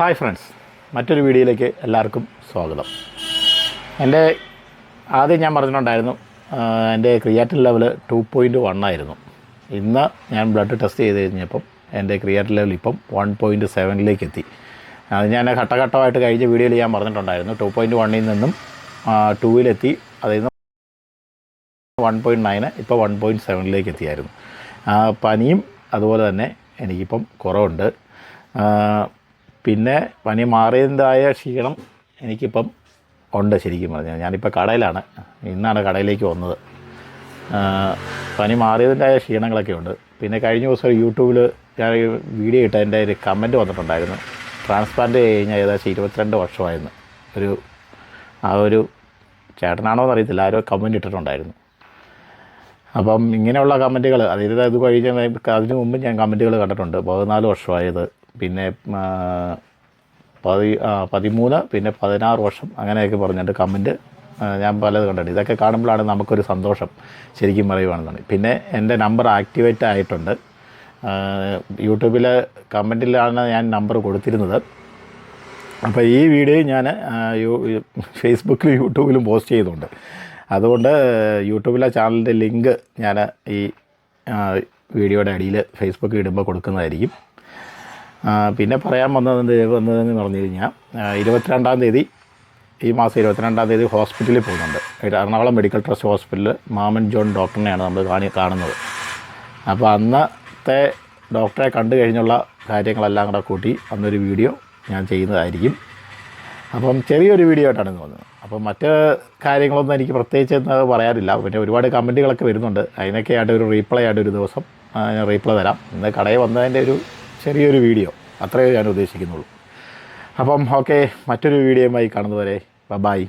Hi friends മറ്റൊരു വീഡിയോയിലേക്ക് എല്ലാവർക്കും സ്വാഗതം. എന്റെ ആദ്യം ഞാൻ പറഞ്ഞിട്ടുണ്ടായിരുന്നു എന്റെ creatine level two point one ആയിരുന്നു. ഇന്ന് ഞാൻ ബ്ലഡ് ടെസ്റ്റ് ചെയ്ത് കഴിഞ്ഞപ്പം എന്റെ ക്രിയാറ്റിൻ ലെവൽ ഇപ്പം വൺ പോയിന്റ് സെവനിലേക്ക് എത്തി. അത് ഞാൻ ഘട്ടഘട്ടമായിട്ട് കഴിഞ്ഞ വീഡിയോയിൽ ഞാൻ പറഞ്ഞിട്ടുണ്ടായിരുന്നു ടു പോയിന്റ് വണ്ണിൽ നിന്നും ടൂവിലെത്തി നിന്ന് വൺ പോയിന്റ് നയന് ഇപ്പോൾ വൺ പോയിന്റ് സെവനിലേക്ക് എത്തിയായിരുന്നു. പനിയും അതുപോലെ തന്നെ എനിക്കിപ്പം കുറവുണ്ട്. പിന്നെ പനി മാറിയതായ ക്ഷീണം എനിക്കിപ്പം ഉണ്ട് ശരിക്കും പറഞ്ഞാൽ. ഞാനിപ്പോൾ കടയിലാണ്. ഇന്നാണ് കടയിലേക്ക് വന്നത്. പനി മാറിയതിന്റെതായ ക്ഷീണങ്ങളൊക്കെ ഉണ്ട്. പിന്നെ കഴിഞ്ഞ ദിവസം യൂട്യൂബിൽ ഞാൻ വീഡിയോ ഇട്ട എന്റെ ഒരു കമന്റ് വന്നിട്ടുണ്ടായിരുന്നു. ട്രാൻസ്പ്ലാന്റ് കഴിഞ്ഞാൽ ഏകദേശം ഇരുപത്തിരണ്ട് വർഷമായിരുന്നു. ഒരു ആ ഒരു ചേട്ടനാണോ എന്നറിയത്തില്ല. ആരോ കമന്റ് ഇട്ടിട്ടുണ്ടായിരുന്നു. അപ്പം ഇങ്ങനെയുള്ള കമന്റുകൾ അതായത് ഇത് കഴിഞ്ഞ അതിന് മുമ്പ് ഞാൻ കമന്റുകൾ കണ്ടിട്ടുണ്ട്. പതിനാല് വർഷമായത്. പിന്നെ പതി പതിമൂന്ന് പിന്നെ പതിനാറ് വർഷം അങ്ങനെയൊക്കെ പറഞ്ഞിട്ട് കമന്റ് ഞാൻ പലത് കണ്ടിട്ടുണ്ട്. ഇതൊക്കെ കാണുമ്പോഴാണ് നമുക്കൊരു സന്തോഷം ശരിക്കും പറയുവാണെന്നാണ് പിന്നെ എന്റെ നമ്പർ ആക്ടിവേറ്റ് ആയിട്ടുണ്ട്. യൂട്യൂബിൽ കമന്റിലാണ് ഞാൻ നമ്പർ കൊടുത്തിരുന്നത്. അപ്പോൾ ഈ വീഡിയോ ഞാൻ ഫേസ്ബുക്കിലും യൂട്യൂബിലും പോസ്റ്റ് ചെയ്യുന്നുണ്ട് അതുകൊണ്ട് യൂട്യൂബിലെ ചാനലിന്റെ ലിങ്ക് ഞാൻ ഈ വീഡിയോയുടെ അടിയിൽ ഫേസ്ബുക്കിൽ ഇടുമ്പോൾ കൊടുക്കുന്നതായിരിക്കും. പിന്നെ പറയാൻ വന്നത് വന്നതെന്ന് പറഞ്ഞു കഴിഞ്ഞാൽ ഇരുപത്തിരണ്ടാം തീയതി ഈ മാസം ഇരുപത്തിരണ്ടാം തീയതി ഹോസ്പിറ്റലിൽ പോകുന്നുണ്ട്. എറണാകുളം മെഡിക്കൽ ട്രസ്റ്റ് ഹോസ്പിറ്റലിൽ മാമൻ ജോൺ ഡോക്ടറിനെയാണ് നമ്മൾ കാണി കാണുന്നത്. അപ്പോൾ അന്നത്തെ ഡോക്ടറെ കണ്ടു കഴിഞ്ഞുള്ള കാര്യങ്ങളെല്ലാം കൂടെ കൂട്ടി അന്നൊരു വീഡിയോ ഞാൻ ചെയ്യുന്നതായിരിക്കും. അപ്പം ചെറിയൊരു വീഡിയോ ആയിട്ടാണ് ഇന്ന് വന്നത്. അപ്പം മറ്റ് കാര്യങ്ങളൊന്നും എനിക്ക് പ്രത്യേകിച്ച് എന്ന് പറയാറില്ല പിന്നെ ഒരുപാട് കമന്റുകളൊക്കെ വരുന്നുണ്ട്. അതിനൊക്കെ ആയിട്ട് ഒരു റീപ്ലൈ ആയിട്ട് ഒരു ദിവസം റീപ്ലൈ തരാം. ഇന്ന് കടയിൽ വന്നതിന്റെ ഒരു ചെറിയൊരു വീഡിയോ. അത്രയേ ഞാൻ ഉദ്ദേശിക്കുന്നുള്ളൂ. അപ്പം ഓക്കെ മറ്റൊരു വീഡിയോയുമായി കാണുന്നവരെ ബൈ